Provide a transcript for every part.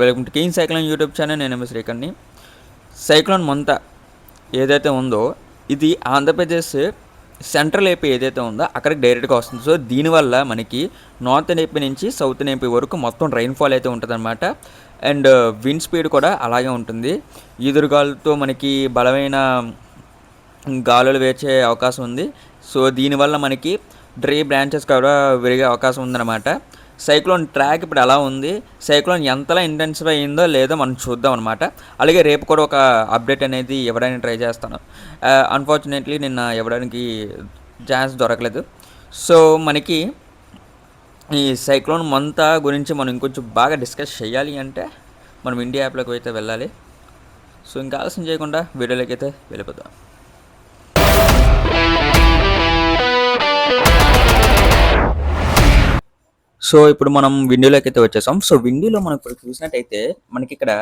Welcome to king cyclone YouTube channel నేను MS శ్రీకర్ని cyclone Montha ఏదైతే ఉందో ఇది ఆంధ్రప్రదేశ్ సెంట్రల్ ఏపీ ఏదైతే ఉందో అక్కడికి డైరెక్ట్గా వస్తుంది. సో దీనివల్ల మనకి నార్త్ ఏపీ నుంచి సౌత్ ఏపీ వరకు మొత్తం రైన్ఫాల్ అయితే ఉంటుందన్నమాట. అండ్ విండ్ స్పీడ్ కూడా అలాగే ఉంటుంది. ఈదురుగాలతో మనకి బలమైన గాలులు వేచే అవకాశం ఉంది. సో దీనివల్ల మనకి డ్రీ బ్రాంచెస్ కూడా విరిగే అవకాశం ఉందన్నమాట. సైక్లోన్ ట్రాక్ ఇప్పుడు ఎలా ఉంది? సైక్లోన్ ఎంతలా ఇంటెన్సిఫై అయిందో లేదో మనం చూద్దాం అనమాట అలాగే రేపు కూడా ఒక అప్డేట్ అనేది ఇవ్వడానికి ట్రై చేస్తాను. అన్ఫార్చునేట్లీ నిన్న ఇవ్వడానికి ఛాన్స్ దొరకలేదు. సో మనకి ఈ సైక్లోన్ మంత గురించి మనం ఇంకొంచెం బాగా డిస్కస్ చేయాలి అంటే మనం ఇండియా యాప్లోకి అయితే వెళ్ళాలి. సో ఇంకా ఆలస్యం చేయకుండా వీడియోలోకి అయితే వెళ్ళిపోదాం. సో ఇప్పుడు మనం విండోలోకి అయితే వచ్చేసాం. సో విండోలో మనం ఇప్పుడు చూసినట్టయితే మనకి ఇక్కడ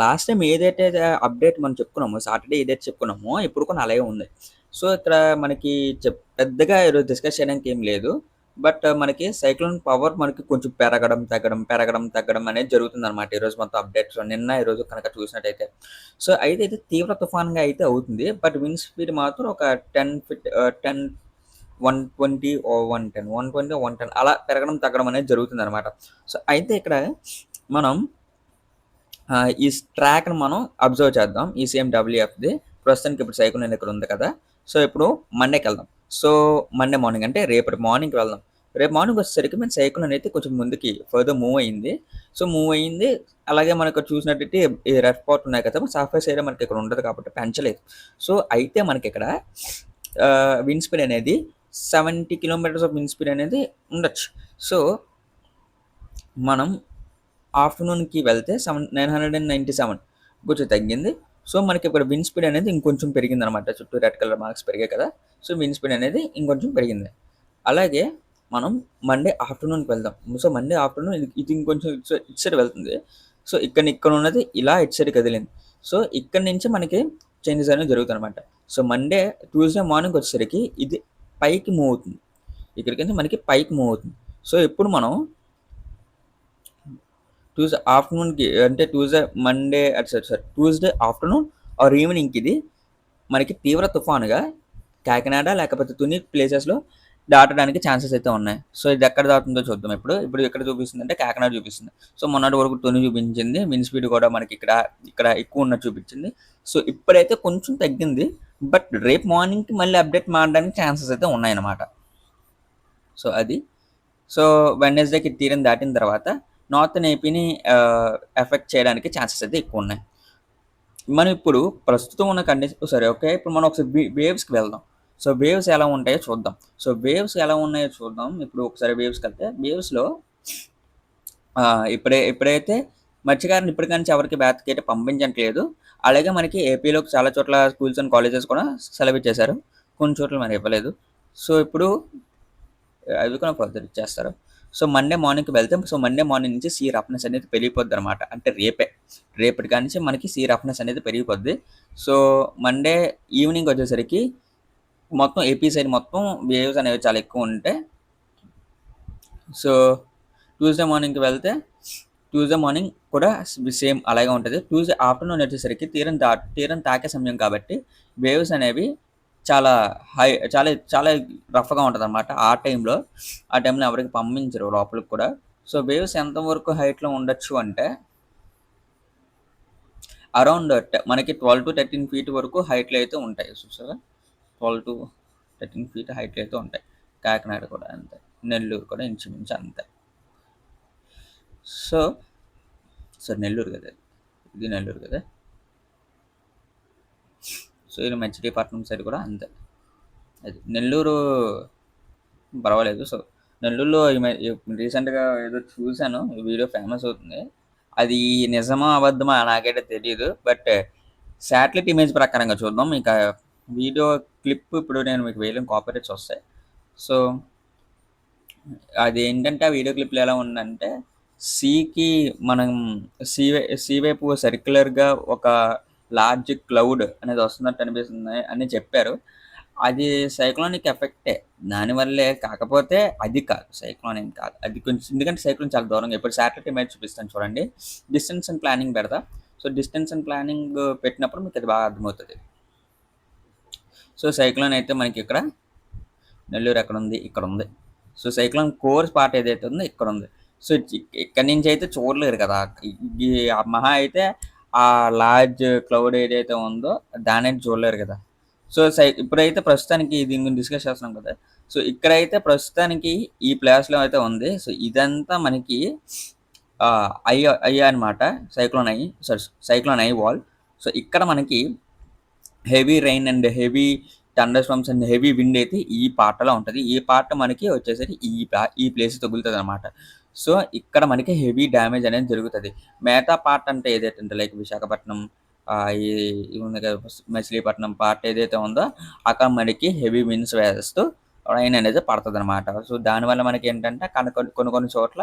లాస్ట్ టైం ఏదైతే అప్డేట్ మనం చెప్పుకున్నామో సాటర్డే ఏదైతే చెప్పుకున్నామో ఇప్పుడు కూడా అలాగే ఉంది. సో ఇక్కడ మనకి చెప్ పెద్దగా ఈరోజు డిస్కస్ చేయడానికి ఏం లేదు. బట్ మనకి సైక్లోన్ పవర్ మనకి కొంచెం పెరగడం తగ్గడం పెరగడం తగ్గడం అనేది జరుగుతుంది అనమాట ఈరోజు మొత్తం అప్డేట్స్ నిన్న ఈరోజు కనుక చూసినట్టయితే. సో అయితే అయితే తీవ్ర తుఫాన్గా అయితే అవుతుంది. బట్ విండ్ స్పీడ్ మాత్రం ఒక ten fit ten one twenty ఓ one ten one twenty one ten అలా పెరగడం తగ్గడం అనేది జరుగుతుంది అనమాట సో అయితే ఇక్కడ మనం ఈ ట్రాక్ను మనం అబ్జర్వ్ చేద్దాం. ఈ సేమ్ డబ్ల్యూఎఫ్ది ప్రస్తుతానికి ఇప్పుడు సైకిల్ నేను ఇక్కడ ఉంది కదా. సో ఇప్పుడు మండేకి వెళ్దాం. సో మండే మార్నింగ్ అంటే రేపటి మార్నింగ్కి వెళ్దాం. రేపు మార్నింగ్ వచ్చేసరికి మన సైకిల్ అనేది కొంచెం ముందుకి ఫర్దర్ మూవ్ అయింది. సో మూవ్ అయింది. అలాగే మనకు చూసినట్టయితే ఈ రెడ్ స్పాట్ ఉన్నాయి కదా సర్ఫేస్ ఏరియా మనకి ఇక్కడ ఉండదు కాబట్టి పెంచలేదు. సో అయితే మనకి ఇక్కడ విండ్ స్పీడ్ అనేది seventy kilometres of wind speed అనేది ఉండొచ్చు. సో మనం ఆఫ్టర్నూన్కి వెళ్తే seven nine hundred and ninety seven కొంచెం తగ్గింది. సో మనకి ఇక్కడ విన్ స్పీడ్ అనేది ఇంకొంచెం పెరిగింది అనమాట చుట్టూ రెడ్ కలర్ మార్క్స్ పెరిగాయి కదా. సో విన్ స్పీడ్ అనేది ఇంకొంచెం పెరిగింది. అలాగే మనం మండే ఆఫ్టర్నూన్కి వెళ్దాం. సో మండే ఆఫ్టర్నూన్ ఇది ఇంకొంచెం ఇటు సైడ్- ఇటు సైడ్ వెళ్తుంది. సో ఇక్కడ ఇక్కడ ఉన్నది ఇలా ఇటు సైడ్ కదిలింది. సో ఇక్కడ నుంచి మనకి చేంజెస్ అనేవి జరుగుతుంది అనమాట సో మండే ట్యూస్డే మార్నింగ్ వచ్చేసరికి ఇది పైకి మూవ్ అవుతుంది. ఇక్కడికి నుంచి మనకి పైకి మూవ్ అవుతుంది. సో ఇప్పుడు మనం ట్యూస్డే ఆఫ్టర్నూన్కి అంటే ట్యూస్డే మండే అటు sorry sorry Tuesday afternoon or ఈవినింగ్కి ఇది మనకి తీవ్ర తుఫానుగా కాకినాడ లేకపోతే తుని ప్లేసెస్లో దాటడానికి ఛాన్సెస్ అయితే ఉన్నాయి. సో ఇది ఎక్కడ దాటుందో చూద్దాం ఇప్పుడు. ఇప్పుడు ఎక్కడ చూపిస్తుంది అంటే కాకినాడ చూపిస్తుంది. సో మొన్నటి వరకు తుని చూపించింది. విన్ స్పీడ్ కూడా మనకి ఇక్కడ ఇక్కడ ఎక్కువ ఉన్నట్టు చూపించింది. సో ఇప్పుడైతే కొంచెం తగ్గింది. బట్ రేపు మార్నింగ్కి మళ్ళీ అప్డేట్ మారడానికి ఛాన్సెస్ అయితే ఉన్నాయన్నమాట. సో అది. సో వెన్నెస్డేకి తీరం దాటిన తర్వాత నార్త్ ఏపీని ఎఫెక్ట్ చేయడానికి ఛాన్సెస్ అయితే ఎక్కువ ఉన్నాయి. మనం ఇప్పుడు ప్రస్తుతం ఉన్న కండిషన్ సరే ఓకే. ఇప్పుడు మనం ఒకసారి వేవ్స్కి వెళ్దాం. సో వేవ్స్ ఎలా ఉంటాయో చూద్దాం. సో వేవ్స్ ఎలా ఉన్నాయో చూద్దాం. ఇప్పుడు ఒకసారి వేవ్స్కి వెళ్తే వేవ్స్లో ఇప్పుడే ఇప్పుడైతే మత్స్యకారుని ఇప్పటికీ ఎవరికి బ్యాత్కి అయితే పంపించట్లేదు. అలాగే మనకి ఏపీలో చాలా చోట్ల స్కూల్స్ అండ్ కాలేజెస్ కూడా సెలవు ఇచ్చేశారు. కొన్ని చోట్ల మరి ఇవ్వలేదు. సో ఇప్పుడు అవి కూడా ఫర్దర్ ఇచ్చేస్తారు. సో మండే మార్నింగ్కి వెళ్తే సో మండే మార్నింగ్ నుంచి సీ రఫ్నెస్ అనేది పెరిగిపోద్ది అనమాట అంటే రేపే. రేపటి కానించి మనకి సీ రఫ్నెస్ అనేది పెరిగిపోద్ది. సో మండే ఈవినింగ్ వచ్చేసరికి మొత్తం ఏపీ సైడ్ మొత్తం వేవ్స్ అనేవి చాలా ఎక్కువ ఉంటాయి సో ట్యూస్డే మార్నింగ్కి వెళ్తే ట్యూస్డే మార్నింగ్ కూడా సేమ్ అలాగే ఉంటుంది. ట్యూస్డే ఆఫ్టర్నూన్ వచ్చేసరికి తీరం దా తీరం తాకే సమయం కాబట్టి వేవ్స్ అనేవి చాలా హై చాలా చాలా రఫ్గా ఉంటుంది అనమాట ఆ టైంలో ఆ టైంలో ఎవరికి పంపించరు లోపలికి కూడా. సో వేవ్స్ ఎంతవరకు హైట్లో ఉండొచ్చు అంటే అరౌండ్ మనకి ట్వెల్వ్ టు థర్టీన్ ఫీట్ వరకు హైట్లో అయితే ఉంటాయి చూసారా twelve to thirteen feet height అయితే ఉంటాయి. కాకినాడ కూడా అంతే. నెల్లూరు కూడా ఇంచుమించు అంతే. సో సో నెల్లూరు కదా. ఇది నెల్లూరు కదా. సో ఇది మచిలీపట్నం సైడ్ కూడా అంతే. అది నెల్లూరు పర్వాలేదు. సో నెల్లూరులో రీసెంట్గా ఏదో చూశాను. ఈ వీడియో ఫేమస్ అవుతుంది. అది నిజమా అబద్ధమా నాకైతే తెలియదు బట్ శాటిలైట్ ఇమేజ్ ప్రకారంగా చూద్దాం. ఇక వీడియో క్లిప్ ఇప్పుడు నేను మీకు వేయలేం కాపరేట్స్ వస్తాయి. సో అది ఏంటంటే ఆ వీడియో క్లిప్లో ఎలా ఉందంటే సీకి మనం సీ సీ వైపు సర్క్యులర్గా ఒక లార్జ్ క్లౌడ్ అనేది వస్తున్నట్టు అనిపిస్తుంది అని చెప్పారు. అది సైక్లోనిక్ ఎఫెక్టే దానివల్లే కాకపోతే అది కాదు సైక్లోన్ ఏం కాదు. అది కొంచెం ఎందుకంటే సైక్లోన్ చాలా దూరంగా ఇప్పుడు శాటిలైట్ ఇమేజ్ చూపిస్తాను చూడండి. డిస్టెన్స్ అండ్ ప్లానింగ్ పెడతా. సో డిస్టెన్స్ అండ్ ప్లానింగ్ పెట్టినప్పుడు మీకు అది బాగా అర్థమవుతుంది. సో సైక్లోన్ అయితే మనకి ఇక్కడ నెల్లూరు ఎక్కడ ఉంది? ఇక్కడ ఉంది. సో సైక్లోన్ కోర్స్ పార్ట్ ఏదైతే ఉందో ఇక్కడ ఉంది. సో ఇక్కడి నుంచి అయితే చూడలేరు కదా. ఈ ఆ మహా అయితే ఆ లార్జ్ క్లౌడ్ ఏదైతే ఉందో దాని చూడలేరు కదా. సో సై ఇప్పుడైతే ప్రస్తుతానికి దీని గురించి డిస్కస్ చేస్తున్నాం కదా. సో ఇక్కడైతే ప్రస్తుతానికి ఈ ప్లేస్లో అయితే ఉంది. సో ఇదంతా మనకి ఐ ఐ అనమాట cyclone eye sorry cyclone eye wall. So ఇక్కడ మనకి heavy rain and heavy thunder storms and heavy wind అయితే ఈ పాటలో ఉంటుంది. ఈ పాట మనకి వచ్చేసరికి ఈ ఈ ప్లేస్ తగులుతుంది అనమాట సో ఇక్కడ మనకి హెవీ డ్యామేజ్ అనేది జరుగుతుంది. మిగతా పార్ట్ అంటే ఏదైతే ఉంటే లైక్ విశాఖపట్నం ఈ ఉంది కదా మచిలీపట్నం పార్ట్ ఏదైతే ఉందో అక్కడ మనకి హెవీ విన్స్ వేస్తూ రైన్ అనేది పడుతుంది అనమాట సో దానివల్ల మనకి ఏంటంటే కొన్ని కొన్ని కొన్ని చోట్ల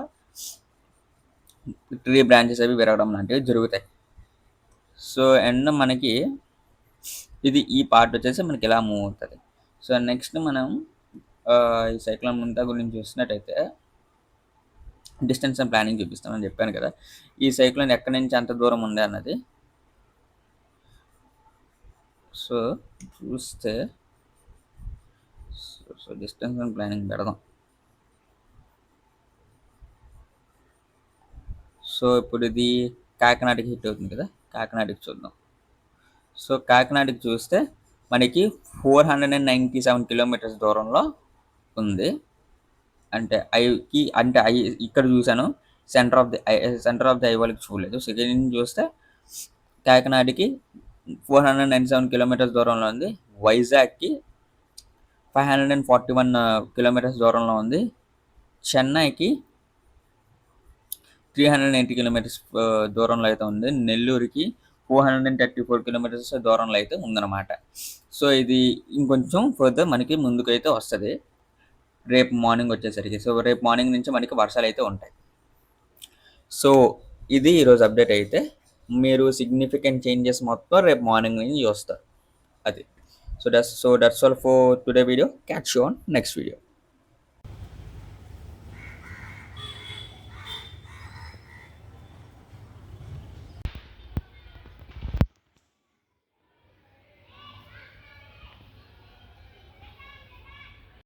ట్రీ బ్రాంచెస్ అవి విరగడం లాంటివి జరుగుతాయి. సో అండ్ మనకి ఇది ఈ పార్ట్ వచ్చేసి మనకి ఇలా మూవ్ అవుతుంది. సో నెక్స్ట్ మనం ఈ సైక్లోన్ ముంతా గురించి చూసినట్టయితే డిస్టెన్స్ అండ్ ప్లానింగ్ చూపిస్తామని చెప్పాను కదా. ఈ సైక్లోన్ ఎక్కడి నుంచి ఎంత దూరం ఉంది అన్నది. సో చూస్తే so- so distance and planning పెడదాం. సో ఇప్పుడు ఇది కాకినాడకి హిట్ అవుతుంది కదా. కాకినాడకి చూద్దాం. సో కాకినాడకి చూస్తే మనకి four hundred and ninety seven kilometres దూరంలో ఉంది. అంటే ఐకి అంటే ఐ ఇక్కడ చూశాను centre of the eye centre of the eye వాళ్ళకి చూడలేదు. సెకండ్ నుంచి చూస్తే కాకినాడకి four hundred ninety seven kilometres దూరంలో ఉంది. వైజాగ్కి five hundred and forty one kilometres దూరంలో ఉంది. చెన్నైకి త్రీ హండ్రెడ్ ఎయిటీ కిలోమీటర్స్ దూరంలో అయితే ఉంది. నెల్లూరుకి four hundred and thirty four kilometres దూరంలో అయితే ఉందన్నమాట. సో ఇది ఇంకొంచెం ఫర్దర్ మనకి ముందుకైతే వస్తుంది. రేపు మార్నింగ్ వచ్చేసరికి. సో రేపు మార్నింగ్ నుంచి మనకి వర్షాలు అయితే ఉంటాయి. సో ఇది ఈరోజు అప్డేట్ అయితే మీరు సిగ్నిఫికెంట్ చేంజెస్ మొత్తం రేపు మార్నింగ్ నుంచి చూస్తారు. అది. So that's so that's all for today video catch you on next video